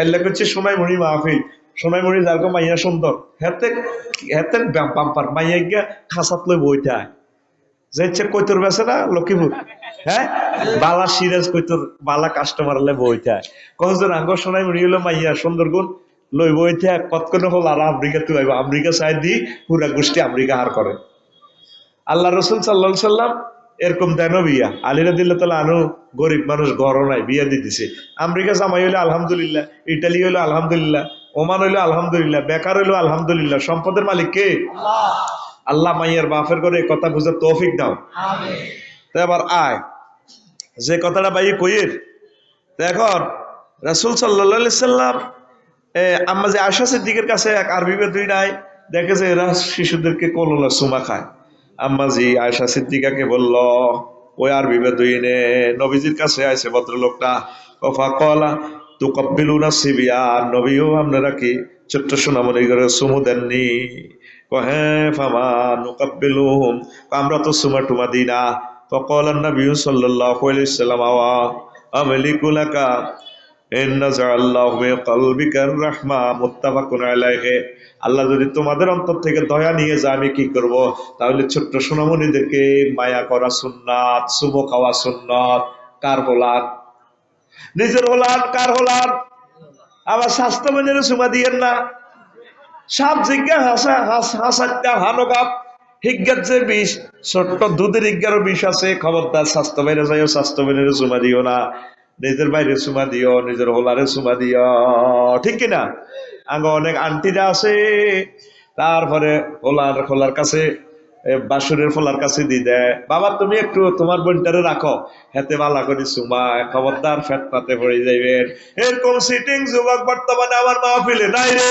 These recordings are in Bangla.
কাল্লা সোনাইমণি মাহফিল। সোনাইমণি যার মাইয়া সুন্দর। হেতে হেতে মাইয়া গিয়া খাসাত লই কৈতর বেছে না লক্ষ্মীপুর হ্যাঁ বালা সিরাজ কৈতর, বালা কাস্টমার লে বইতে আয় কতজন আঙ্গ সোনাইমণি হলো মাইয়া সুন্দর গুণ লই আয় কতক্ষণ হল আর আমেরিকা তুই আমেরিকা সাইড দি পুরা গোষ্ঠী আমেরিকা হার করে আল্লাহ রসুল সাল্লাহ সাল্লাম এরকম দেন বিয়া। আলিরা দিল্লা তালা আনু গরিব মানুষ গড় নাই বিয়া দিতেছে। আমেরিকা জামাই হইল আলহামদুলিল্লাহ ইটালি হইল আলহামদুলিল্লাহ ওমান হইল আলহামদুলিল্লাহ বেকার হইল আলহামদুলিল্লাহ। সম্পদের মালিক কে? আল্লাহ। মাইয়ার বাফের করে কথা বুঝে তৌফিক দাও। তো এবার আয়। যে কথাটা ভাই কইয়ের তো এখন রাসুল সাল্লাহ সাল্লাম এ, আম্মা যে আশা সিদ্দিকের কাছে এক আরবি বেদুই নাই দেখে যে এরা শিশুদেরকে কলোলা সুমা খায়। আম্মাজি আয়সা সিদ্দিকাকে বলল ওই আরবি বেদুইনে নবীজির কাছে আইসে ভদ্রলোকটা। কফা কলা তু কব্বিলুনা সিবিয়া নবীও আপনারা কি ছোট্ট সোনামণি করে সুমু দেননি? হ্যাঁ ফামা নুকাব্বিলুম আমরা তো সুমা টুমা দিই না। ফকল নবী সাল্লাহ আলিয়া আমেলিকুলাকা আল্লাহ যদি তোমাদের অন্তর থেকে দয়া নিয়ে যা আমি কি করব। তাহলে ছোট্ট সোনামণিদেরকে মায়া করা সুন্নাত, শুভ খাওয়া সুন্নাত। কার হলান নিজের হলান কার হলান আবার স্বাস্থ্য মেনে সুমা দিয়ে না। সাপ জিজ্ঞা, হাসা হাসা হানো হানকাপ। হিজ্ঞার যে বিষ, ছোট্ট দুধের হিজ্ঞারও বিষ আছে। খবরদার, স্বাস্থ্য মেনে যাইও, স্বাস্থ্য মেনে সুমা দিও না। নিজের বাইরে চুমা দিও, নিজের হোলারে চুমা দিও। ঠিক কিনা? আগে অনেক আন্টিরা আছে, তারপরে হোলার খোলার কাছে বাসুরের ফোলার কাছে দি দেয় বাবা, তুমি একটু তোমার বোনটারে রাখো। হেতে মালা করি সুমা, খবরদার ফেটনাতে পড়ে যাইবেন এরকম সিটিং যুবক বর্তমানে আমার মাহফিলে নাই রে।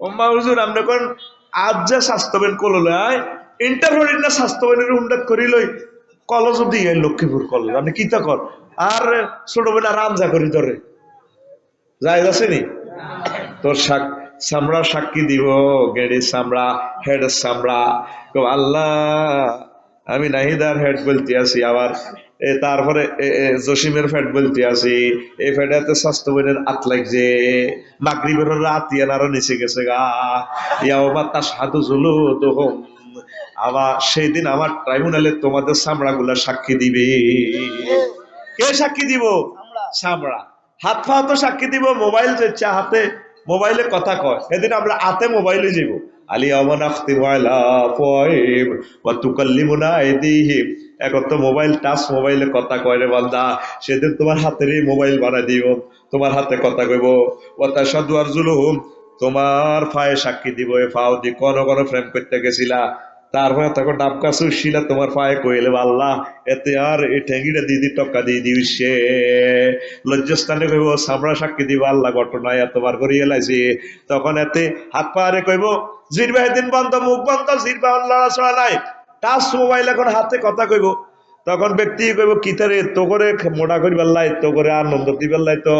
ওম্মা হুজুর, আপনি কোন আজ যে স্বাস্থ্যবেন কললায় ইন্টারভিউ না স্বাস্থ্যবেনের উন্ডাক করি লই কলেজ দিয়ে লক্ষ্মীপুর কলেজ। আপনি কি তা কর? আর ছোট বোন আর আমজা করি ধরে। যাই আসেনি তোর শাক সামড়া সাক্ষী দিব গেড়ির সামড়া হেড সামড়া তো আল্লাহ, আমি নাহিদার হেড বলতে আছি, আবার তারপরে জসিমের ফ্যাট বলতে আছি। এই ফ্যাটাতে স্বাস্থ্য বোনের আত লাগছে। মাগরিবের রাত ইয়ান আরও নিচে গেছে গা। ইয়াও বা তার সাধু ঝুলু তো আবার সেই দিন আমার ট্রাইব্যুনালে তোমাদের সামড়া গুলা সাক্ষী দিবে। কে সাক্ষী দিব? সামড়া হাত পা তো সাক্ষী দিব মোবাইল চলছে হাতে মোবাইলে কথা কয়। সেদিন আমরা হাতে মোবাইলে যাব। এখন তো মোবাইল টাচ মোবাইলে কথা কয় রে বান্দা। সেদিন তোমার হাতের মোবাইল বানাই দিব। তোমার হাতে কথা কইব। ওটা সাধু আর জুলুম তোমার ফায়ে সাক্ষী দিব। এ ফাও দি কোন কোন ফ্রেম করতে গেছিলা। তারপরে তখন ডাব কাছে উঠছিলা তোমার পায়ে কইলে, আল্লাহ, এতে আর এই ঠেঙ্গিটা দিদি টক্কা দিয়ে সে। লজ্জাস্থানে কইব, সামরা সাক্ষী দিব, আল্লাহ ঘটনায় এতবার করিয়ে এলাইছি। তখন এতে হাত পাহাড়ে কইব জিরবা দিন বন্ধ, মুখ বন্ধ জিরবা লড়াচড়া নাই। টাচ মোবাইল এখন হাতে কথা কইব। তখন ব্যক্তি কইব কিতারে তো করে মোটা করি বেল্লাই তো করে আনন্দ দি বেল্লাই তো।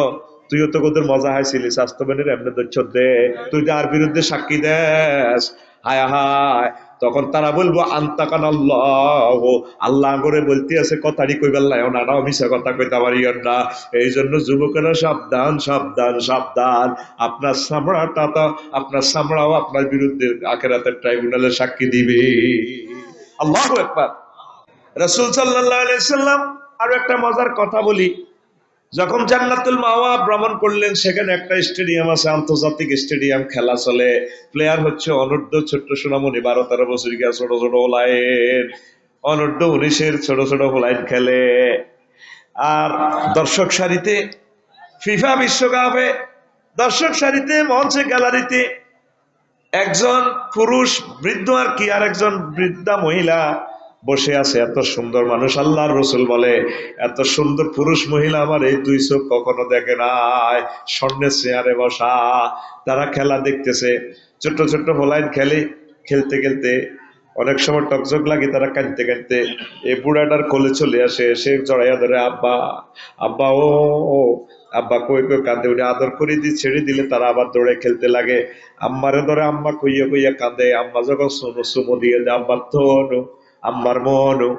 তুইও তো তোদের মজা হাইছিলি, স্বাস্থ্যবানের এমনি দৈচ্ছ দে। তুই যে আর বিরুদ্ধে সাক্ষী দেস। হায় হায়। তখন তারা বলব আল্লাহ। আল্লাহ করে বলতে আছে কথাটি কই বেল্লাই ওনারাও মিশা কথা কইতে পারি না। এই জন্য যুবকেরা সাবধান সাবধান সাবধান। আপনার সামড়াটা তো, আপনার সামড়াও আপনার বিরুদ্ধে আখেরাতের ট্রাইব্যুনালে সাক্ষী দিবে। আল্লাহ একবার রসুল সাল্লাহ সাল্লাম আরও একটা মজার কথা বলি। যখন জান্নাতুল মাওয়া ভ্রমণ করলেন, সেখানে একটা স্টেডিয়াম আছে, আন্তর্জাতিক স্টেডিয়াম, খেলা চলে। প্লেয়ার হচ্ছে অনূর্ধ্ব ছোট্ট সোনামণি, বারো তেরো বছরিকা ছোট ছোট ওলাইন অনূর্ধ্ব উনিশের ছোট ছোট ওলাইন খেলে। আর দর্শক সারিতে ফিফা বিশ্বকাপে, দর্শক সারিতে মঞ্চে, গ্যালারিতে একজন পুরুষ বৃদ্ধ আর কি, আর একজন বৃদ্ধা মহিলা। বসে আছে, এত সুন্দর মানুষ। আল্লাহর রসুল বলে, এত সুন্দর পুরুষ মহিলা আমার এই দুই চোখ কখনো দেখে নাই। স্বর্ণের চেয়ারে বসা, তারা খেলা দেখতেছে। ছোট্ট ছোট্ট হোলাইন খেলে, খেলতে খেলতে অনেক সময় টকজক লাগে তারা কাঁদতে কাঁদতে। এই বুড়াটার কোলে চলে আসে, সে জড়াইয়া ধরে, আব্বা আব্বা, ও আব্বা কই কই? কাঁদে। উনি আদর করে দিয়ে ছেড়ে দিলে তারা আবার দৌড়ে খেলতে লাগে। আম্মারে ধরে আম্মা কইয়া কইয়া কাঁদে, আম্মা যখন সুমো দিয়ে দেয় আব্বার তো আম্মার মনু।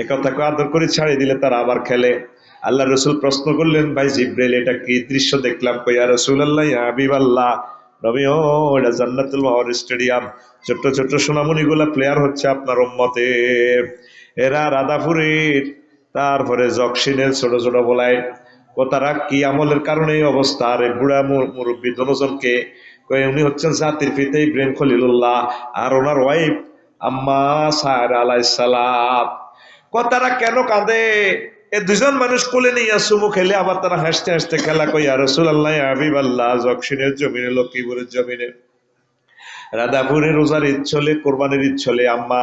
এ কথা আদর করে ছাড়িয়ে দিলে তারা আবার খেলে। আল্লাহ রসুল প্রশ্ন করলেন, ভাই জিব্রাইল, এটা কি দৃশ্য দেখলাম? কইয়া রসুল আল্লাহ হাবিব রবি ও, এটা জান্নাতুল মাহর স্টেডিয়াম। ছোট্ট ছোট্ট সোনামণিগুলা প্লেয়ার হচ্ছে আপনার উম্মতে। এরা রাধাপুরের। তারপরে জকসিনের ছোট ছোট বলায় ও তারা কি আমলের কারণে এই অবস্থা? আর, বুড়া মুরব্বী দনজনকে উনি হচ্ছেন জাতির পিতা ইব্রাহিম খলিলুল্লাহ আর ওনার ওয়াইফ আম্মা সাহের আলাইসালাম তারা কেন কাঁদে? এ দুজন মানুষ কোলে নিয়ে সুমু খেলে আবার তারা হাসতে হাসতে খেলা কই আর রসুল আল্লাহ হাবিব আল্লাহ জকসিনের জমিনে, লক্ষ্মীপুরের জমিনে। রাধাপুরের রোজার ঈদ চলে, কোরবানির ঈদ চলে। আম্মা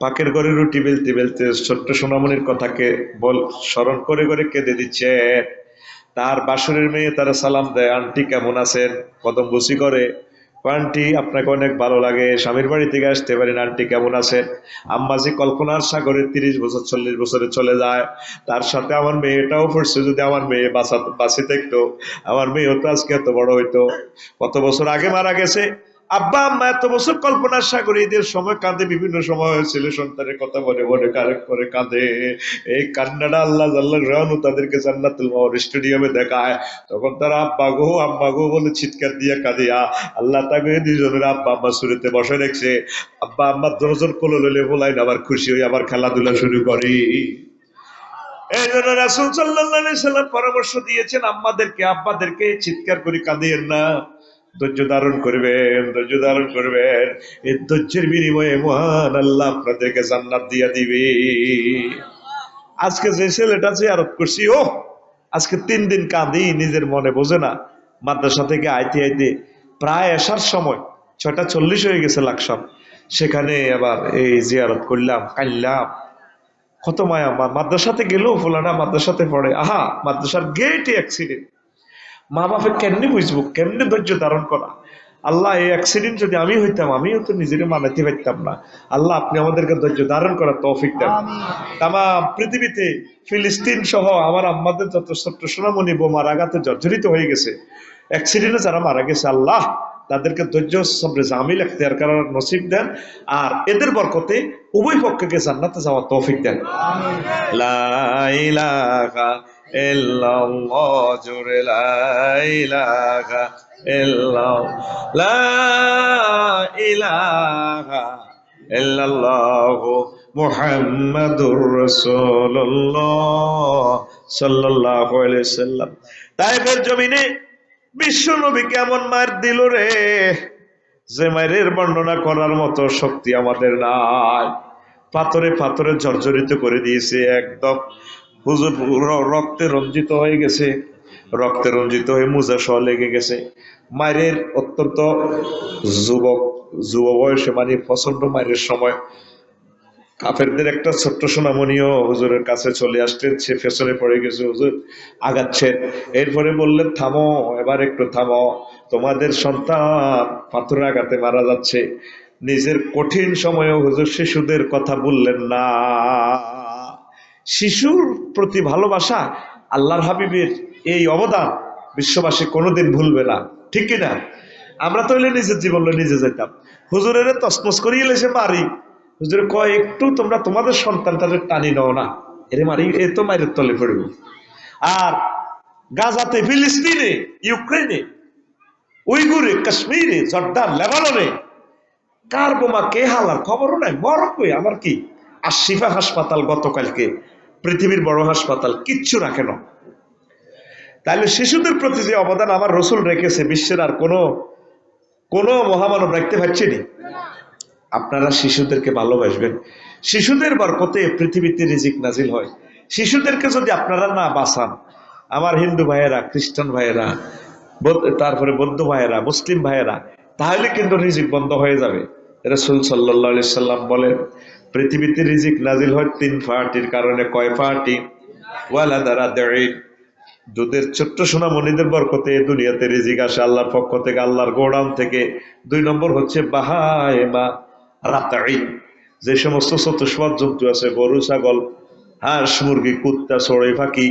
পাকের ঘরে রুটি বেলতে বেলতে ছোট্ট সোনামণির কথাকে বল, স্মরণ করে করে কেঁদে দিচ্ছে। তার বাসুরের মেয়ে তারা সালাম দেয়, আন্টি কেমন আছেন? কদম বসি করে। আন্টি, আপনাকে অনেক ভালো লাগে। স্বামীর বাড়ি থেকে আসতে পারেন। আন্টি কেমন আছেন? আম্মাজি কল্পনার সাগরে তিরিশ বছর, চল্লিশ বছরে চলে যায়। তার সাথে আমার মেয়ে এটাও পড়ছে। যদি আমার মেয়ে বাঁচা বাঁচিয়ে থাকতো, আমার মেয়ে তো আজকে এত বড় হইতো। কত বছর আগে মারা গেছে? আব্বা, আম্মা, এত বছর কল্পনার সাগরে এদের সময় কাঁদে, বিভিন্ন সময় ছেলে সন্তানের কথা বলে মনে, কারেক করে কাঁদে। এই কান্নাটা আল্লাহ আল্লাহ রানু তাদেরকে জান্নাতুল স্টেডিয়ামে দেখায়। তখন তারা, আব্বা গো, আম্মা গো, বলে চিৎকার দিয়ে কাঁদিয়া আল্লাহ তাকে দুজনের আব্বা, আম্মা শুরুতে বসে রেখেছে। আব্বা, আম্মা দুজন কোলো লইলে বলাই আবার খুশি হয়ে আবার খেলাধুলা শুরু করি। এই জন্য রাসুল সাল্লাহ সাল্লাম পরামর্শ দিয়েছেন, আম্মাদেরকে, আব্বাদেরকে চিৎকার করে কাঁদিয়েন না। ধৈর্য ধারণ করবেন, ধৈর্য ধারণ করবেন। এই ধৈর্যের বিনিময়ে মহান আল্লাহ আপনাদেরকে জান্নাত দিয়া দিবে। আজকে যে ছেলেটা জিয়ারত করছি ও আজকে তিন দিন কাঁদি, নিজের মনে বোঝে না। মাদ্রাসা থেকে আইতে আইতে প্রায় আসার সময় ছয়টা চল্লিশ হয়ে গেছে লাকসাম। সেখানে আবার এই জিয়ারত করলাম কাইলাম কত মায়া মাদ্রাসাতে গেলেও ফুলানা মাদ্রাসাতে পড়ে। আহা, মাদ্রাসার গেটে অ্যাক্সিডেন্ট মা বাপে কেমনি বুঝব? কেমনি ধৈর্য ধারণ করা? আল্লাহ এই অ্যাক্সিডেন্ট যদি আমি হইতাম আমিও তো নিজেকে মানাতে পারতাম না। আল্লাহ আপনি আমাদেরকে ধৈর্য ধারণ করার তৌফিক দেন। তামা পৃথিবীতে ফিলিস্তিন সহ আমার আম্মাদের যত ছোট্ট সোনামণি বোমার আঘাতে জর্জরিত হয়ে গেছে অ্যাক্সিডেন্টে যারা মারা গেছে আল্লাহ তাদেরকে ধৈর্য সবরে জামিল এখতিয়ার করার নসিব দেন। আর এদের বরকতে উভয় পক্ষকে জান্নাতে যাওয়ার তৌফিক দেন। লা ইলাহা ইল্লাল্লাহ, জোরে লা ইলাহা ইল্লাল্লাহ, লা ইলাহা ইল্লাল্লাহ মুহাম্মাদুর রাসূলুল্লাহ সাল্লাল্লাহু আলাইহি সাল্লাম। তাইফের জমিনে বিশ্ব নবী কেমন মার দিল রে? যে মায়ের বর্ণনা করার মতো শক্তি আমাদের নাই। পাথরে পাথরে জর্জরিত করে দিয়েছে একদম। হুজুর রক্তে রঞ্জিত হয়ে গেছে। রক্তে রঞ্জিত হয়ে মুজা সহ লেগে গেছে। মায়ের অত্যন্ত যুবক যুব বয়সে মানে প্রচণ্ড মায়ের সময়। কাফেরদের একটা ছোট্ট সোনামণিও হুজুরের কাছে চলে আসলেন সে ফেসনে পড়ে গেছে, হুজুর আগাচ্ছেন এরপরে বললেন, থামো, এবার একটু থামো। তোমাদের সন্তান পাথরের আঘাতে মারা যাচ্ছে। নিজের কঠিন সময়ে হুজুর শিশুদের কথা বললেন না। শিশুর প্রতি ভালোবাসা আল্লাহর হাবিবের এই অবদান বিশ্ববাসী কোনোদিন ভুলবে না। ঠিক কিনা? আমরা তো নিজের জীবন নিজে যেতাম হুজুরের তসমস করিয়ে এসে মারি। হুজুরে কয়, একটু তোমরা তোমাদের সন্তানটারে টানি নাও না। এরে মারি, এ তো মায়ের তলে পড়ব। আর গাজাতে, ফিলিস্তিনে ইউক্রেনে উইগুরে, কাশ্মীরে জর্দান লেবাননে কার বোমা, কে হালার খবরও নাই মরক্কোয় আমার কি? আর আশিফা হাসপাতাল গতকালকে পৃথিবীর বড় হাসপাতাল, কিচ্ছু রাখে না তাহলে শিশুদের প্রতি যে অবদান আমার রসুল রেখেছে, বিশ্বের আর কোনো কোনো মহামানব রাখতে পারছেনি আপনারা শিশুদেরকে ভালোবাসবেন। শিশুদের বরকতে পৃথিবীতে রিজিক নাজিল হয়। শিশুদেরকে যদি আপনারা না বাঁচান, আমার হিন্দু ভাইয়েরা, খ্রিস্টান ভাইয়েরা তারপরে বৌদ্ধ ভাইয়েরা, মুসলিম ভাইয়েরা, তাহলে কিন্তু রিজিক বন্ধ হয়ে যাবে। রসুল সাল্লাহ সাল্লাম বলেন পৃথিবীতে রিজিক নাজিল হয় তিন ফাটির কারণে। কয় দেয় দুধের ছোট্ট সোনামণিদের বরকতে দুনিয়াতে রিজিক আসে আল্লাহর পক্ষ থেকে, আল্লাহর গোড়াম থেকে। দুই নম্বর হচ্ছে বাহায়মা রাতাই যে সমস্ত চতুষ্পদ জন্তু আছে, গরু, ছাগল, হাঁস, মুরগি, কুত্তা, চড়াই, ফাঁকি,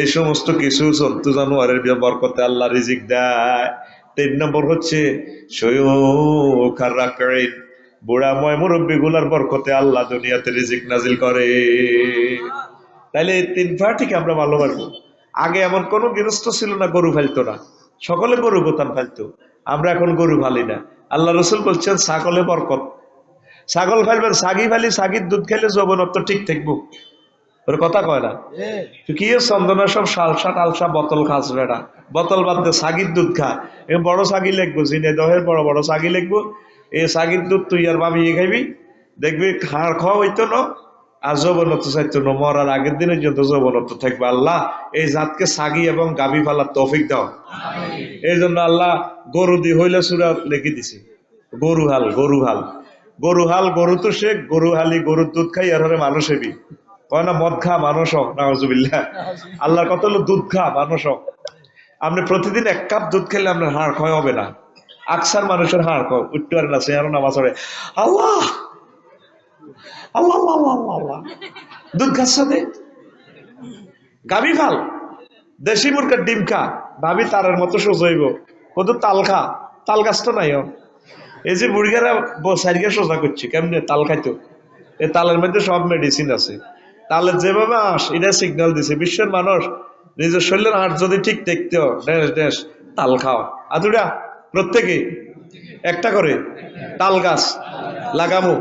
এই সমস্ত কিছু জন্তু, জানোয়ারের বরকতে আল্লাহ রিজিক দেয়। তিন নম্বর হচ্ছে সৈয়খার বুড়া ময় মুরব্বী গুলার বরকতে আল্লাহ দুনিয়াতে রিজিক নাজিল করে। তাইলে এই তিন পার্টিকে আমরা ভালোবাসবো। আগে এমন কোন গৃহস্থ ছিল না, গরু ফেলতো না। সকলে গরু গোতান ফেলতো। আমরা এখন গরু ফালি না। আল্লাহ রসুল বলছেন, ছাগলে বরকত। ছাগল ফেলবেন সাগি ফেলি সাগির দুধ খেলে যৌবনত্ব ঠিক থাকব। ওর কথা কয় না? কি চন্দনা সব সালসা টালসা বোতল খাস বেড়া। বোতল বাদ দে সাগির দুধ খা। বড় সাগি লিখব, জিনে দহের বড় বড় সাগি লিখব। এই সাগির দুধ তুই আর বাবিয়ে খাইবি? দেখবি হাড় খাওয়া হইতো না আর যৌবনত্ব চাইতো না মরার আগের দিনের জন্য যৌবনত্ব থাকবে। আল্লাহ এই জাতকে সাগি এবং গাবি ফালার তৌফিক দাও। এই জন্য আল্লাহ গরু দি হইলে সুরা লিখে দিছে গরু হাল গরু হাল। গরু হাল গরু তো সে গরু হালি গরুর দুধ খাই আর মানুষ হেবি কয় না মদ খা মানুষ হোক নাহজুবিল্লাহ আল্লাহর কথা হলো দুধ খা মানুষ হোক আপনি প্রতিদিন এক কাপ দুধ খেলে আপনার হাড় ক্ষয় হবে না। আকসার মানুষের হাড় ক্ষয় উঠতে পারে না সে নামাজ পড়ে। আল্লাহ! আল্লাহ আল্লাহ আল্লাহ আল্লাহ, দুধ খাচ্ছে দে গাবি ফাল। দেশি মুরগের ডিম খা। ভাবি তারের মতো সোজাইব কত তাল খা। তাল গাছ তো নাই। এই যে মুরগেরা সারিকে সোজা করছে কেমনে তাল খাইতো? এই তালের মধ্যে সব মেডিসিন আছে। তালের যেভাবে আস এটা সিগন্যাল দিছে। বিশ্বের মানুষ নিজের শরীরের হাট যদি ঠিক দেখতে ড্যাস ড্যাস তাল খাও আতুরা প্রত্যেকে একটা করে তাল গাছ লাগামো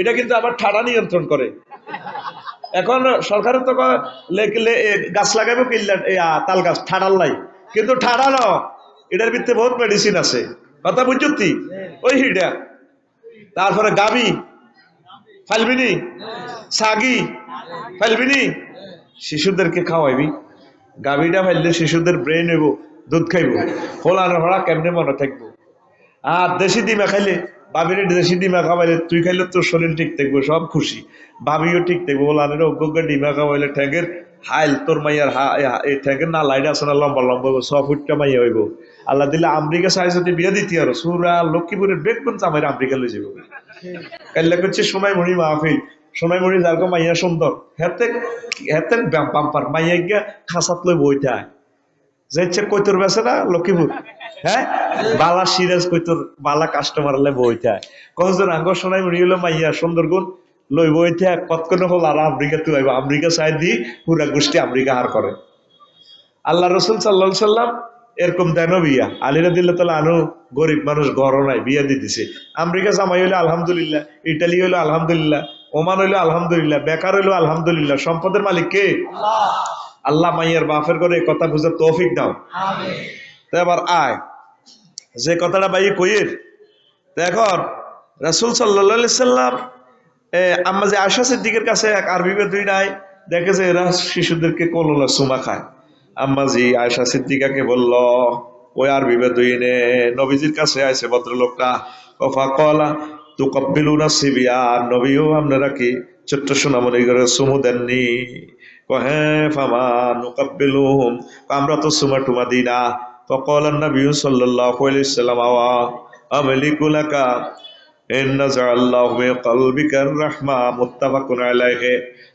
এটা কিন্তু আবার ঠাড়া নিয়ন্ত্রণ করে। এখন সরকারের তো গাছ লাগাবো তাল গাছ। ঠাড়াল নাই। কিন্তু ঠাড়া ন, এটার ভিতরে বহুত মেডিসিন আছে। কথা বুঝছি ওই হিডা। তারপরে গাবি, ফালবিনি, সাগি, ফালবিনি, শিশুদেরকে খাওয়াইবি। গাবিটা ফাইলে শিশুদের ব্রেন হইব। দুধ খাইব। ফোলানো হড়া কেমনে মনে থাকব? আর দেশি ডিমা খাইলে বাবির দেশি ডিমা খাওয়াইলে তুই খাইলে তোর শরীর ঠিক থাকব, সব খুশি। বাবিও ঠিক থাকব ওলানের অজ্ঞ ডিমা খাওয়াইলে ঠ্যাঙ্গের হাইল তোর মাইয়ার হা ঠ্যাঙ্গের না লাইট আছে না লম্বা লম্বা সব ফুটটা মাইয়া হইব। আল্লাহ দিলে আমেরিকা সাইজ যদি বিয়ে দিতি আর, সুরা লক্ষ্মীপুরের বেগ কোন চামাই আমেরিকা লই যাব কাল্লা করছে সোনাই মণি মাহফিল সোনাই মণি যার মাইয়া সুন্দর হেতে হেতে বাম্পার, মাইয়া গিয়া খাসাত লই বইটা যে ইচ্ছে কৈতর বেছে না? লক্ষ্মীপুর। হ্যাঁ? বালা সিরাজ কৈতর, বালা কাস্টমার লে বইটা কতজন আঙ্গ সোনাই মরি হলো মাইয়া, সুন্দর গুণ। লই বইটা কতক্ষণ হল আর আমেরিকা তুই আইব? আমেরিকা সাইড দি পুরা গোষ্ঠী আমেরিকা হার করে। আল্লাহ রসুল সাল্লাহ সাল্লাম এরকম দেন বিয়া। আলিরা দিল্লা তালা আনু গরিব মানুষ গড় নাই, বিয়া দিয়ে দিছে আমেরিকা জামাই হইল, আলহামদুলিল্লাহ। ইটালি হইল, আলহামদুলিল্লাহ। ওমান হইল, আলহামদুলিল্লাহ। বেকার হইল, আলহামদুলিল্লাহ। সম্পদের মালিক কে? আল্লাহ মাইয়ার বাফের করে কথা বুঝে তৌফিক দাও। তো এবার আয়। যে কথাটা ভাই কইয়ের তো এখন রাসুল সাল্লা সাল্লাম আম্মা যে আয়সা সিদ্দিকের কাছে এক আরবি বেদুই নাই দেখে যে এরা শিশুদেরকে কলোলা সুমা খায়। আম্মা জি আয়সা সিদ্দিকাকে বলল ওই আরবি বেদুইনে নবীজির কাছে আইছে ভদ্রলোকটা। কফা কলা তু কব্বিলুনা সিবিয়া নবীও আপনারা কি ছোট্ট সোনামণি করে সুমু দেননি? হ্যাঁ ফামা নুকাব্বিলুহুম আমরা তো সুমা টুমা দিই না فقال النبي صلى الله عليه وسلم أوا أملك لك إن نزع الله من قلبك الرحمة متفق عليه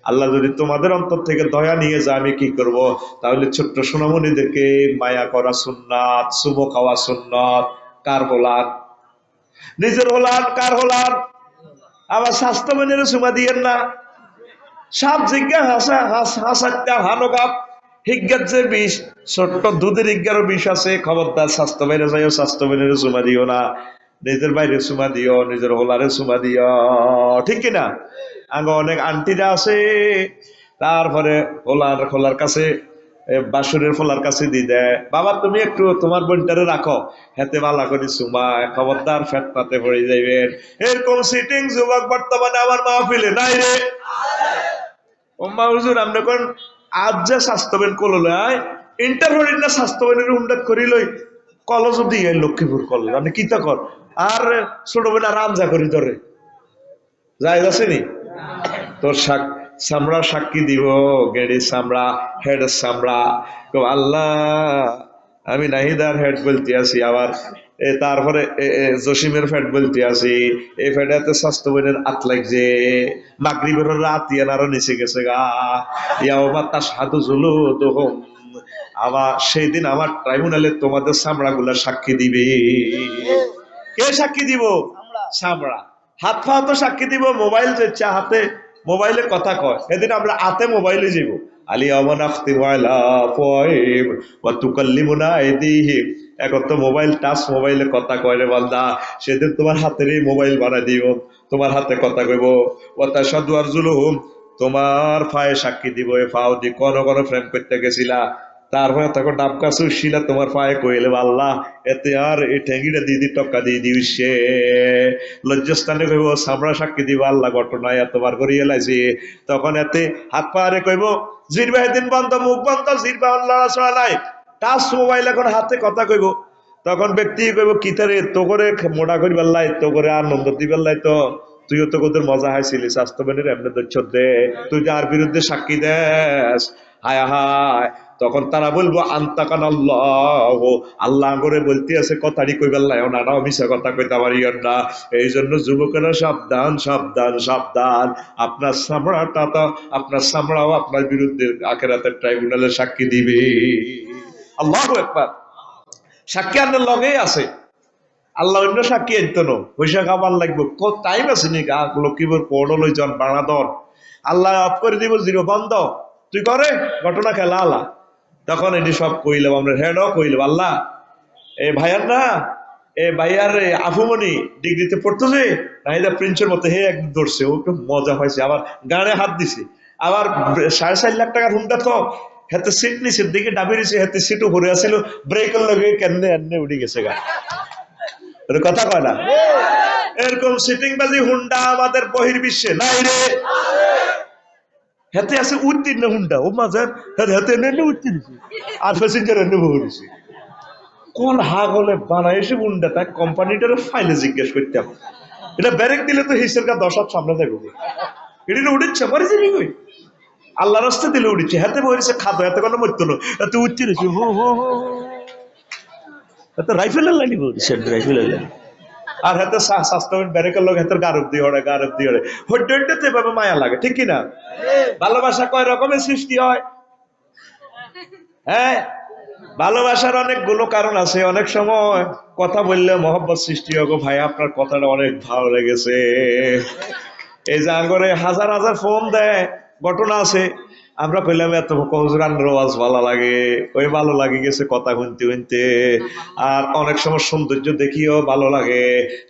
আল্লাহ যদি তোমাদের অন্তর থেকে দয়া নিয়ে যায় আমি কি করব তাহলে ছোট্ট সোনামণিদেরকে মায়া করা সুন্নাত শুভ খাওয়া সুন্নাত কার হলান নিজের হলান কার হলান আবার স্বাস্থ্যবানের সুমা দিয়েন না সাপ জিজ্ঞা হাসা হাস হাসাটা হানো কাপ হিজ্ঞার যে বিষ, ছোট্ট দুধের হিজ্ঞারও বিষ আছে, খবরদার স্বাস্থ্য বাইরে যাইও, স্বাস্থ্য বাইরে চুমা দিও না, নিজের বাইরে চুমা দিও, নিজের হোলারে চুমা দিও, ঠিক কিনা? আগে অনেক আন্টিরা আছে, তারপরে হোলার খোলার কাছে বাসুরের ফোলার কাছে দি দেয়, বাবা তুমি একটু তোমার বোনটারে রাখো, হেতে মালা করি সুমা, খবরদার ফেটনাতে পড়ে যাইবেন। এরকম সিটিং যুবক বর্তমানে আমার মাহফিলে নাই রে। ওম্মা হুজুর, আপনি কোন আজ যে স্বাস্থ্যবেন কললায় ইন্টারভিউ না স্বাস্থ্যবেনের দিয়ে লক্ষ্মীপুর কলেজ কি তা কর? আর করি ধরে। যাই তোর সাক সামড়া সাক্ষী দিব, গেড়ি সামড়া হেড সামড়া তো আল্লাহ, আমি নাহিদার হেড বলতে আছি, আবার তারপরে জসিমের ফ্যাট বলতে আছি। এই ফ্যাটাতে স্বাস্থ্য বোনের আত লাগছে। মাগরিবের রাত ইয়ান আরও নিচে গেছে গা। ইয়াও বা তার সাধু ঝুলু তো আবার সেই দিন আমার ট্রাইব্যুনালে তোমাদের সামড়া গুলা সাক্ষী দিবে। কে সাক্ষী দিব? সামড়া হাত পা তো সাক্ষী দিব মোবাইল চা হাতে মোবাইলে কথা কয়। সেদিন আমরা আতে মোবাইলে যাব আলী আমন আখতি ময়লা পয়েম বা তুকাল্লিমুনা এদিহিম এখন তো মোবাইল টাচ মোবাইলে কথা কয় রে বান্দা। সেদিন তোমার হাতের এই মোবাইল বানাই দিও তোমার হাতে কথা কইব। ওটা সাদু আর জুলুম তোমার ফায়ে সাক্ষী দিব, এ ফাও দি কোন কোন ফ্রেম করতে গেছিলা। তারপরে তখন ডাব কাছে উঠছিলা, তোমার পায়ে কইলে আল্লাহ এতে আর এই ঠেঙ্গিটা দিদি টক্কা দিয়ে দিও সে লজ্জাস্থানে কইব, সামরা সাক্ষী দিব, আল্লাহ ঘটনায় এতবার করিয়ে লাইছি তখন এতে হাত পাহাড়ে কইব জিরবা দিন বন্ধ মুখ বন্ধ জিরবা লড়াচড়া নাই টাচ মোবাইল এখন হাতে কথা কইব। তখন ব্যক্তি কইব কিতারে তো করে মোটা করি বেল্লাই তো করে আনন্দ দি বেল্লাই তো। তুইও তো তোদের মজা হাইছিলি স্বাস্থ্যবানের এমনি দৈচ্ছ দে। তুই যার বিরুদ্ধে সাক্ষী দেস, হায় হায়। তখন তারা বলব আন্তাকান আল্লাহ। আল্লাহ করে বলতে আছে, কথাটি কই বেল্লাই ওনারাও মিশা কথা কইতে পারি না। এই জন্য যুবকেরা সাবধান সাবধান সাবধান। আপনার সামড়াটা তো, আপনার সামড়াও আপনার বিরুদ্ধে আখেরাতের ট্রাইব্যুনালে সাক্ষী দিবে। আল্লাহ একবার সাক্ষী লগেই আছে। আল্লাহ অন্য সাক্ষী আনতো না। পয়সা খাবার লাগবে। কত টাইম আছে নি? লক্ষ্মীপুর আল্লাহ অফ করে দিব, জিরো বন্ধ। তুই করে, ঘটনা খেলা তখন এটি সব কইলাম, আমরা হেডও কইলাম, আল্লাহ। এ ভাইয়ার না, এ ভাইয়ার আফুমনি ডিগ্রিতে পড়তেছে, নাহিদা প্রিন্সের মতো হে একদিন ধরছে ও মজা হয়েছে আবার গানে হাত দিছে। আবার সাড়ে চার লাখ টাকার হুন্ডা তো হাতে সিট নিছে দিকে ডাবি নিছে হাতে সিটও ভরে আসছিল ব্রেকের লগে কেমনে এমনি উঠে গেছে গা। কথা কয় না? এরকম সিটিং বাজি হুন্ডা আমাদের বহির্বিশ্বে নাই রে। হাতে আছে উত্তীর্ণ হুন্ডা, ও মাঝার হাতে এনে উত্তীর্ণ। আর প্যাসেঞ্জার এনে ভরেছে কোন হাগ হলে বানাইছে হুন্ডা তা কোম্পানিটার ফাইলে জিজ্ঞেস করতাম এটা ব্যারেক দিলে তো হিসের কা দশ হাত সামনে থাকবে এটা মরেছে নি কই? আল্লাহ রাস্তা দিলে উঠেছে হাতে বহিরেছে খাতো হাতে কোনো মরতো না। এত উচ্চিরেছে হো হো হো এত রাইফেলের লাইনি বলছে রাইফেলের লাইনি আর হাতে ব্যারেকের লোক হাতের গারব দিয়ে ওড়ে গারব দিয়ে ওড়ে। হইতে এভাবে মায়া লাগে ঠিক কিনা? ভালোবাসা কয় রকমের সৃষ্টি হয়? হ্যাঁ? ভালোবাসার অনেকগুলো কারণ আছে। অনেক সময় কথা বললে মহব্বত সৃষ্টি হবে ভাই আপনার কথাটা অনেক ভালো লেগেছে। এই যে আঙ্গরে হাজার হাজার ফোন দেয়। ঘটনা আছে। আমরা কইলাম, এত কৌজরান রোয়াজ ভালো লাগে, ওই ভালো লাগে গেছে কথা শুনতে শুনতে। আর অনেক সময় সৌন্দর্য দেখিও ভালো লাগে,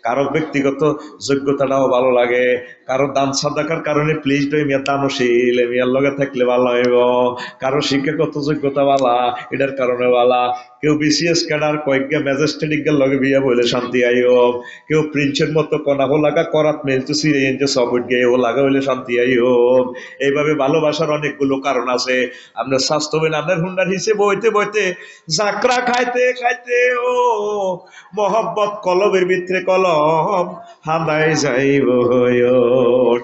কারও ব্যক্তিগত যোগ্যতাটাও ভালো লাগে। কারও দান সাদাকার কারণে প্লিজ ওই মেয়ের দানশীল, মেয়ের লগে থাকলে ভালো হইব। কারও শিক্ষাগত যোগ্যতা বালা এটার কারণে বালা কেউ বিসিএস ক্যাডার কয়েকটা ম্যাজিস্ট্রেটিক লগে বিয়া বলে শান্তি আইব কেউ প্রিন্সের মতো কনা হো লাগা করাত মেলতে সিরে যে সবট গিয়ে ও লাগা হইলে শান্তি আইব এইভাবে ভালোবাসার অনেকগুলো কারণ আছে। আমরা স্বাস্থ্য বেন আপনার হুন্ডার হিসেবে বইতে বইতে জাকরা খাইতে খাইতে ও, মহব্বত কলমের ভিতরে কলম হাঁদাই যাইব।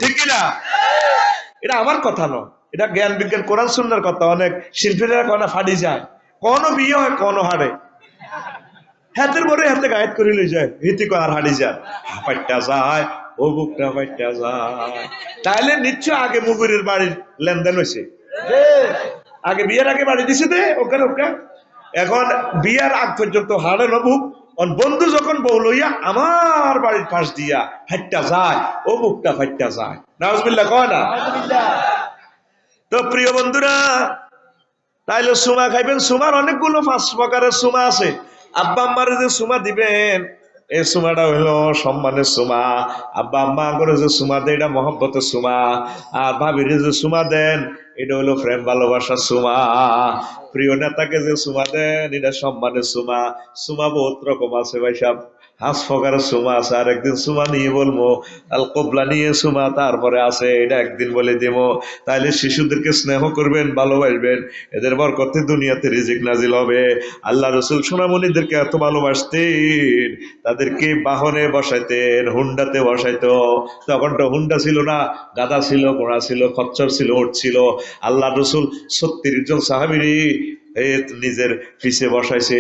ঠিক কিনা এটা আমার কথা নয়। এটা জ্ঞান বিজ্ঞান, কোরআন সুন্নার কথা, অনেক শিল্পীরা কনা ফাটি যায়। কোন বিয়ে হয় কোন হারে। হাতের পরে হাতে গায়েত করে লই যায় হিতি আর হাড়ি যায়। পাইটা যায় ও বুকটা পাইটা যায়। তাহলে নিশ্চয় আগে মুগুরের বাড়ির লেনদেন হয়েছে আগে বিয়ের আগে বাড়ি দিছে দে ওখানে ওকে এখন বিয়ার আগ পর্যন্ত হাড়ে নবুক বন্ধু যখন বউ লইয়া আমার বাড়ির পাশ দিয়া হাইটটা যায় ও বুকটা ফাইটটা যায়। নাজবিল্লা কয় না? তো প্রিয় বন্ধুরা তাইলে সুমা খাইবেন। সুমার অনেকগুলো পাঁচ প্রকারের সুমা আছে। আব্বা আম্মারে যে সুমা দিবেন, এই সুমাটা হইল সম্মানের সুমা। আব্বা আম্মা করে যে সুমা দেয়, এটা মহব্বতের সুমা। আর ভাবিরে যে সুমা দেন, এটা হলো প্রেম, ভালোবাসার সুমা। প্রিয় নেতাকে যে সুমা দেন, এটা সম্মানের সুমা। সুমা বহুত রকম আছে ভাই সাহেব। হাঁস ফকারের সুমা আছে আর একদিন সুমা নিয়ে বলব, আল কবলা নিয়ে সুমা, তারপরে আছে, এটা একদিন বলে দিব। তাইলে শিশুদেরকে স্নেহ করবেন, ভালোবাসবেন, এদের বরকতে দুনিয়াতে রিজিক নাজিল হবে। আল্লাহ রসুল সোনামণিদেরকে এত ভালোবাসতেন, তাদেরকে বাহনে বসাইতেন, হুন্ডাতে বসাইতো। তখন তো হুন্ডা ছিল না গাদা ছিল, ঘোড়া ছিল, খচ্চর ছিল উঠ ছিল। আল্লাহ রসুল সত্তর জন সাহাবিরি নিজের পিছে বসাইছে।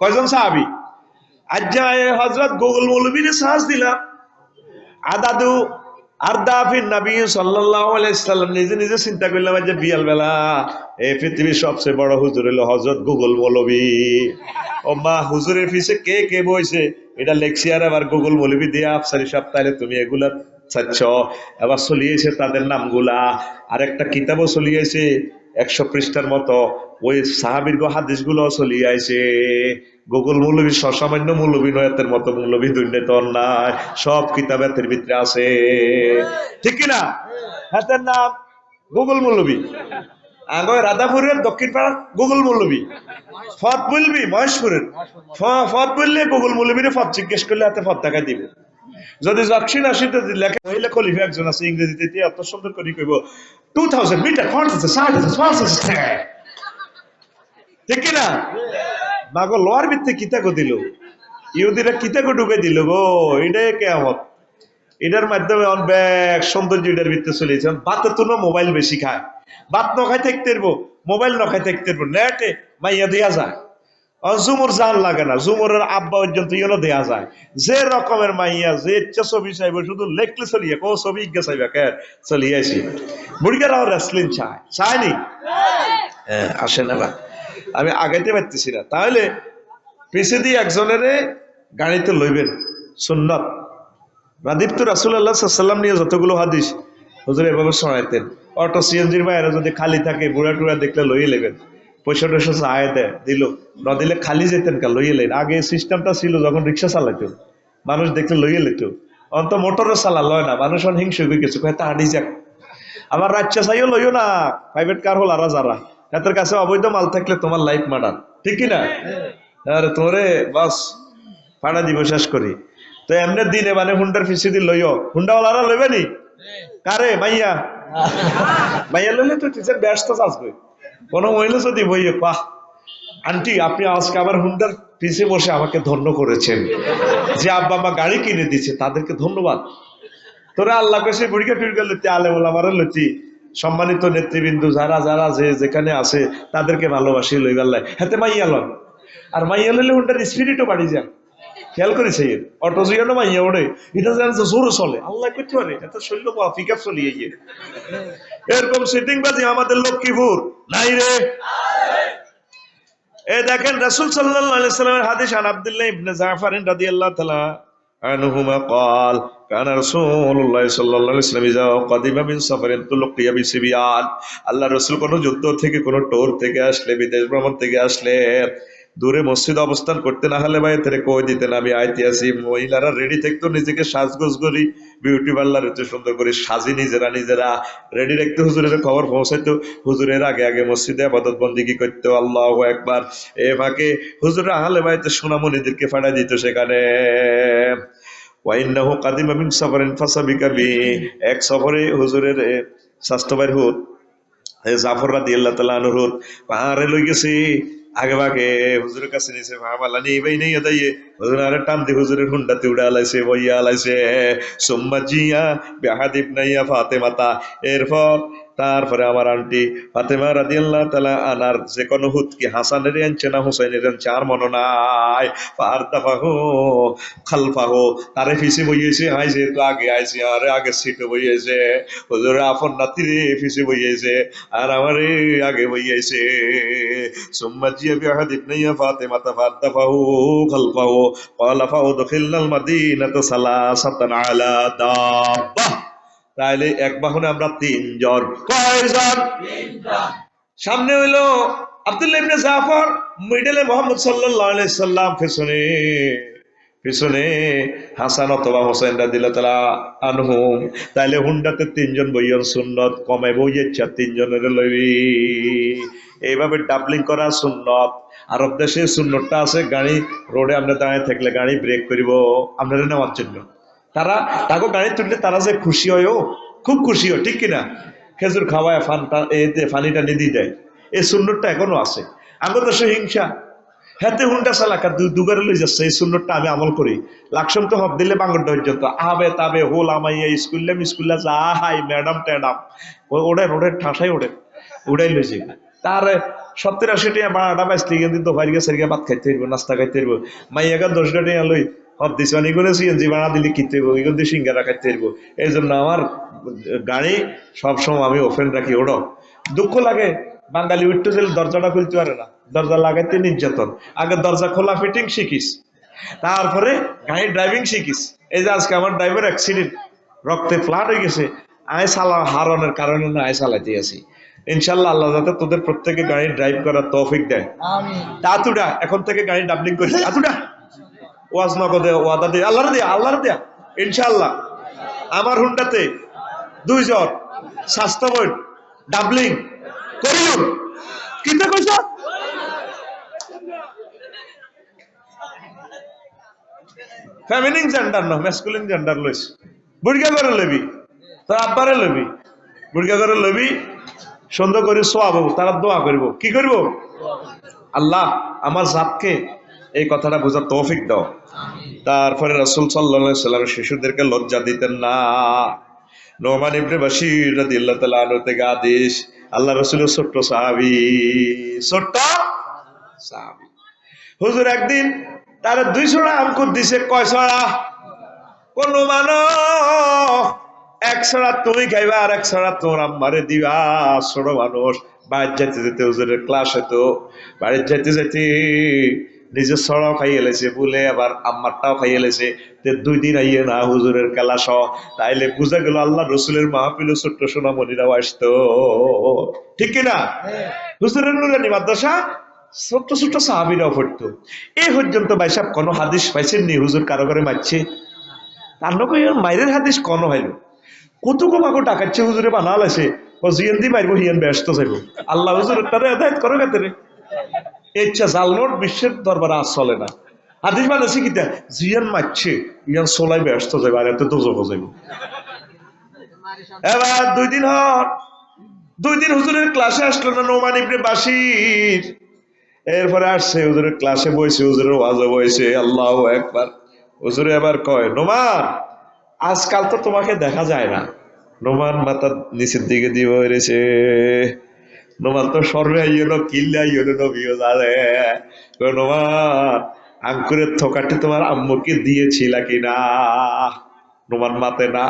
কয়জন সাহাবি? আজ হজরত গুগল মৌলবীর সাহস দিলাম। আদাদু আর দাফিন নবী সাল্লাম নিজে নিজে চিন্তা করলাম যে বিয়াল বেলা এই পৃথিবীর সবচেয়ে বড় হুজুর হলো হযরত গুগল মৌলবী। ও মা, হুজুরের পিছে কে কে বইছে? এটা আর আবার গুগল মৌলবী দিয়ে আফসারি সব তাহলে তুমি এগুলা চাচ্ছ এবার চলিয়েছে তাদের নামগুলা। আর একটা কিতাবও চলিয়েছে, একশো পৃষ্ঠার মতো। ওই সাহাবির হাদিসগুলো চলিয়ে আছে গুগল মৌলবী সসামান্য মৌলবী নয়াতের মতো মৌলবী দুর্নীত নাই সব কিতাব এতের ভিতরে আছে। ঠিক কিনা? হাতের নাম গুগল মৌলবী। আগে রাধাপুরের দক্ষিণ পাড়ার গুগল মৌলবী। ফত বলবি মহেশপুরের। ফত বললে গুগল মৌলবীর ফত জিজ্ঞেস করলে হাতে ফত টাকা দিবে। যদি দক্ষিণ আসিতে লেখা মহিলা খলিফা একজন আছে ইংরেজিতে দিয়ে এত সুন্দর করে কইব two thousand metre first first ঠিক না মাগো লোয়ার ভিত্তে কিতাকো দিল? ইহুদিরা কিতাকো ঢুকে দিল গো এটাই কেমন এটার মাধ্যমে অন ব্যাগ সৌন্দর্য এটার ভিতরে চলেছে বাতে তো মোবাইল বেশি খায়। বাত ন খাই থাকতে পারব মোবাইল ন খাই থাকতে পারব। নেটে মাইয়া দেয়া যায়। জুমুর জান লাগে না জুমুরের আব্বা পর্যন্ত ইয়েলো দেয়া যায়। যে রকমের মাইয়া যে ইচ্ছা ছবি চাইব শুধু লেখলে চলিয়ে কো ছবি ইজ্ঞা চাইবে কে চলিয়ে আসি বুড়িকারাও রেসলিং চায়। চায়নি হ্যাঁ। আসে না না আমি আগাইতে পারতেছি না। তাহলে পিছে দিয়ে একজনের গাড়িতে লইবেন, সুন্নত। রাদীপ্ত রাসুল্লাহ সাল্লাম নিয়ে যতগুলো হাদিস হুজুর এভাবে শোনাইতেন। অটো সিএনজির বাইরে যদি খালি থাকে বুড়া টুড়া দেখলে লইয়ে নেবেন। পয়সা টয়সা চায় দেয়, দিল। ন দিলে খালি যেতেন কা, লইয়ে লেন। আগে সিস্টেমটা ছিল যখন রিক্সা চালাইতো, মানুষ দেখলে লইয়ে লেত। অন্ত মোটরে চালা লয় না, মানুষ অন হিংসে হয়ে গেছে, কয় তাহাডি যাক। আমার রাজ্য চাইও লইও না প্রাইভেট কার হল আর যারা। এদের কাছে অবৈধ মাল থাকলে তোমার লাইফ মার্ডার ঠিক কি না আরে তোরে, বাস ভাড়া দিব, শেষ করি। তো এমনি দিনে মানে হুন্ডার ফিসি দি লইও। হুন্ডাওয়ালারা লইবে নি? কারে? মাইয়া। মাইয়া লইলে তো টিচার ব্যস্ত আসবে কোনো মহিলা যদি বইয়ে পাহ আন্টি, আপনি আজকে আবার হুন্ডার পিছে বসে আমাকে ধন্য করেছেন। যে আব্বা মা গাড়ি কিনে দিচ্ছে তাদেরকে ধন্যবাদ। তোরা আল্লাহ কাছে বুড়িকা টুড়িকা লতি আলে আমার লতি সম্মানিত নেতৃবৃন্দ যারা যারা যে যেখানে আছে তাদেরকে ভালোবাসি লইবার লাই হাতে মাইয়া লন আর মাইয়া লইলে হুন্ডার স্পিরিটও বাড়ি যান খেয়াল করেছে এর অটো জিয়ানো মাইয়া ওড়ে এটা জানে যে জোরে চলে আল্লাহ করতে পারে এত শৈল্য পিক আপ চলিয়ে গিয়ে এরকম সিটিং বাজি আমাদের লক্ষ্মীপুর নাই রে এ দেখেন রাসূল সাল্লাল্লাহু আলাইহি সাল্লামের হাদিস আন আব্দুল্লাহ ইবনে জাফর রাদিয়াল্লাহু তাআলা আনহুমা قال কান রাসূলুল্লাহ সাল্লাল্লাহু আলাইহি আল্লাহ রসুল কোন যুদ্ধ থেকে, কোনো টোর থেকে আসলে, বিদেশ ভ্রমণ থেকে আসলে দূরে মসজিদ অবস্থান করতে না হলে ভাই তেরে কই দিতেন? আমি আইতে আসি মহিলারা রেডি থাকতো, নিজেকে সাজগোজ করি বিউটি পার্লার একটু সুন্দর করে সাজি, নিজেরা নিজেরা রেডি রাখতে, হুজুরের খবর পৌঁছাইতো। হুজুরের আগে আগে মসজিদে আপাতত বন্দিগি করতো, আল্লাহ একবার এ ফাঁকে হুজুরা আহলে ভাই তো সোনামণিদেরকে ফাটাই দিত সেখানে। ওয়াইন্নাহু কাদিমা মিন সফরিন ফাসাবিকা বি। এক সফরে হুজুরের হুত জাফর রাদিয়াল্লাহু তাআলা আনহুর পাহাড়ে লই গেছি। আগে ভাগে হুজুরের কাছে নিছে ভাবালা নেই ভাই, নেই দাইয়ে হুজুর আরে টান দি হুজুরের হুন্ডাতে উড়া আলাইছে বইয়া আলাইছে সুম্মা জিয়া বিহাদ ইবনাইয়া ফাতেমাতা। এরপর তারপরে আমার আন্টি ফাতেমা রাদিয়াল্লাহু তালা আনার যে কোনো হুত কি হাসানের আনছে না হুসাইনের আনছে, আর মনে নাই। ফারদাফাহু খালফাহু, তারে ফিসে বইয়েছে আই যেহেতু আগে, আইছে, আরে আগে সিটে বইয়েছে। হুজুর আপন নাতি রে ফিসে বইয়েছে, আর আমারে আগে বইয়েছে। সুম্মা জিয়া বিহাদ ইবনাইয়া ফাতেমাতা ফারদাফাহু খালফাহু, ক্বালা ফাউদখিলনাল মাদিনাতা সালাসাতান আলা দাব্বা তাইলে এক বাহনে আমরা তিনজন। কয়জন? সামনে হইল আব্দুল্লাহ ইবনে জাফর, মিডলে মোহাম্মদ সাল্লাল্লাহু আলাইহি সাল্লাম, পেছনে হাসান অথবা হোসেন আনহুম হুন্ডাতে তিনজন বইয়ন সুন্নত, কমে বইয়ের চার তিনজনের লইবি এইভাবে ডাবলিং করা সুন্নত। আরব দেশে সুন্নতটা আছে, গাড়ি রোডে আমরা দাঁড়িয়ে থাকলে গাড়ি ব্রেক করিব। আপনারা নেওয়ার জন্য তারা তাকে গাড়ি তুললে তারা যে খুশি হয়, ও খুব খুশি হয়, ঠিক কিনা? খেজুর খাওয়ায় ফানটা এতে ফানিটা নিদি দেয়। এই সুন্দরটা এখনও আছে। আগত দেশে হিংসা। হেতে হুন্ডা চালাকা দুগারে লই যাচ্ছে, এই সুন্নতটা আমি আমল করি। লাকসম তো হব দিলে বাঙ্গর পর্যন্ত আবে তাবে, হোল আমাইয়া স্কুললাম স্কুল্লা যা হাই, ম্যাডাম ট্যাডাম। ওড়ে ওড়ে ঠাসাই ওড়ে উড়াই লইছে তার সত্তর আশি টাকা বারোটা বাইশটি কিন্তু দোকান গিয়ে সেরিয়া ভাত খাইতে হইব, নাস্তা খাইতে হইব। মাইয়াকে দশ টাকা লই। হব দিছে অনেক সিএনজি ভাড়া দিলে কিনতে হইব এগুলো দিয়ে সিঙ্গারা খাইতে হইব। এই জন্য আমার গাড়ি সবসময় আমি ওপেন রাখি ওড়ো। দুঃখ লাগে বাঙালি উঠতে গেলে দরজাটা খুলতে পারে না। দরজা লাগাইতে নির্যাতন। আগে দরজা খোলা ফিটিং শিখিস তারপরে গাড়ি ড্রাইভিং শিখিস। এই যে আজকে আমার ড্রাইভার অ্যাক্সিডেন্ট রক্তে ফ্লাট হয়ে গেছে। আয় সালা হারানোর কারণে না আয় চালাইতে আছি। ইনশাল্লাহ আল্লাহ যাতে তোদের প্রত্যেকে গাড়ি ড্রাইভ করার তৌফিক দেয়। তাতুডা এখন থেকে গাড়ি ডাবলিং করিস। আতুডা ওয়াজ নগদে, ওয়াদা দে আল্লাহর দিয়া আল্লাহর দিয়া ইনশাল্লাহ আমার হুন্ডাতে দুইজন স্বাস্থ্যবই ডাবলিং করিও কিনতে কইছ? ফেমিনিং জেন্ডার ন ম্যাসকুলিন জেন্ডার লইস। বুড়গা করে লবি তোর আব্বারে লবি বুড়গা করে লবি সুন্দর করে সোয়াবো তারা দোয়া করব। কি করব? আল্লাহ, আমার জাতকে এই কথাটা বোঝার তৌফিক দাও। তারপরে রাসূল আলাইহি সাল্লাম শিশুদেরকে লজ্জা দিতেন না। নোমান ইবনে বাশির রাদিয়াল্লাহু তাআলা আনহু থেকে আদেশ আল্লাহ রাসূলের ছোট্ট সাহাবী ছোট্ট সাহাবী। হুজুর একদিন তার দুই ছড়া আঙ্কুর দিছে কয় ছড়া? কোন মানো এক ছড়া তুমি খাইবা আর এক ছড়া তোর আম্মারে দিবা। ছোট মানুষ, বাড়ির যেতে যেতে হুজুরের ক্লাসে তো বাড়ির যেতে যেতে নিজের ছড়াও খাইয়ে এলেছে বলে আবার আম্মারটাও খাইয়ে এলেছে। তে দুই দিন আইয়ে না হুজুরের ক্লাস তাইলে বুঝা গেল আল্লাহ রসুলের মাহফিল ছোট্ট সোনামণিরাও আসতো। ঠিক কিনা হুজুরের নুরানি মাদ্রাসা ছোট্ট ছোট্ট সাহাবিরাও পড়তো। এই পর্যন্ত ভাইসাব কোনো হাদিস পাইছেন নি হুজুর কারও করে মারছে? তার নকে মাইরের হাদিস কোনো হইল কতকো মাগো টাকাচ্ছে হুজুরে বানাল আছে? ও জিয়ান দি মারবো হিয়ান ব্যস্ত যাইব আল্লাহ হুজুর তারে হেদায়ত করো কাতে জালনোট বিশ্বের দরবারে চলে না। হাদিস কিতা জিয়ান মারছে, ইয়ান সোলাই ব্যস্ত যাইব, আর এবার দুই দিন দুই দিন হুজুরের ক্লাসে আসলো না নোমান ইবনে বাসির এরপরে আসছে, হুজুরের ক্লাসে বইছে, হুজুরের ওয়াজে বইছে, আল্লাহ একবার হুজুরে এবার কয়, নোমান, আজকাল তো তোমাকে দেখা যায় না। নোমান মাথা নিচের দিকে দিয়ে বেড়েছে নোমান তো সর্বে আইলো কিল্লে আইলো নবীও জানে। নোমান আঙ্কুরের থোকাটি তোমার আম্মুকে দিয়েছিল কিনা? নোমান মাতে না,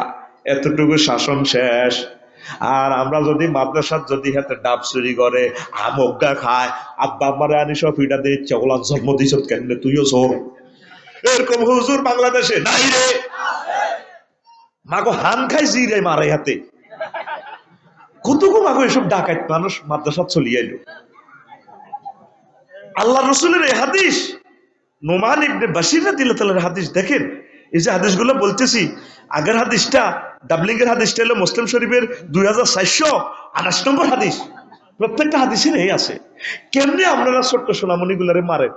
এতটুকু শাসন শেষ। আর আমরা যদি মাদ্রাসার যদি হাতে ডাব চুরি করে আমগা খায়, আব্বা আমারে আনি সব ফিটা দিয়ে চগলান জন্ম দিছ কেন তুইও সর এরকম হুজুর বাংলাদেশে নাই রে। মাগো হান খাইছি রে মারে হাতে। চলিয়ে এলো? আল্লাহ রসুলের এই হাদিস, নোমান ইবনে বাসির রাদিয়াল্লাহু হাদিস, দেখেন? এই যে হাদিসগুলো বলতেছি, আগের হাদিসটা ডাবলিং এর হাদিসটা হলো মুসলিম শরীফের দুই হাজার আঠাশ নম্বর হাদিস। প্রত্যেকটা হাদিসের এই আছে। কেমনে আপনারা ছোট্ট সোনামণি গুলারে মারেন?